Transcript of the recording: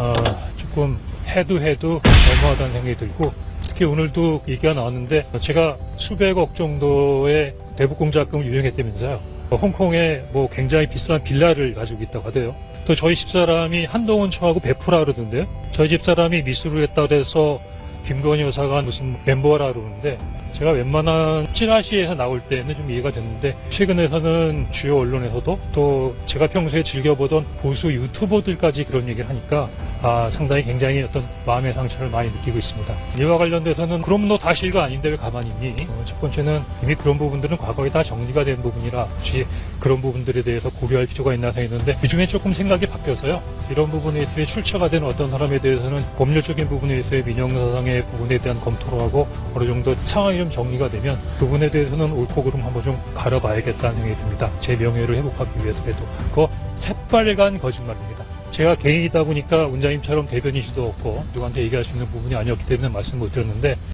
어, 조금 해도 해도 너무하다는 생각이 들고 특히 오늘도 얘기가 나왔는데 제가 수백억 정도의 대북공작금을 유용했다면서요. 홍콩에 뭐 굉장히 비싼 빌라를 가지고 있다고 하대요. 또 저희 집사람이 한동훈 처하고 베프라 그러던데요. 저희 집사람이 미술을 했다 그래서 김건희 여사가 무슨 멤버라 그러는데 제가 웬만한 찌라시에서 나올 때는 좀 이해가 됐는데 최근에서는 주요 언론에서도 또 제가 평소에 즐겨보던 보수 유튜버들까지 그런 얘기를 하니까 아 상당히 굉장히 어떤 마음의 상처를 많이 느끼고 있습니다. 이와 관련돼서는 그럼 너 다시가 아닌데 왜 가만히 있니? 어, 첫 번째는 이미 그런 부분들은 과거에 다 정리가 된 부분이라 굳이 그런 부분들에 대해서 고려할 필요가 있나 생각했는데 요즘에 조금 생각이 바뀌어서요. 이런 부분에 있어서 출처가 된 어떤 사람에 대해서는 법률적인 부분에 있어서의 민영사상의 부분에 대한 검토를 하고 어느 정도 상황이 좀 정리가 되면 그 부분에 대해서는 옳고 그름 한번 좀 가려봐야겠다는 생각이 듭니다. 제 명예를 회복하기 위해서라도 그거 새빨간 거짓말입니다. 제가 개인이다 보니까 원장님처럼 대변인 수도 없고 누구한테 얘기할 수 있는 부분이 아니었기 때문에 말씀 못 드렸는데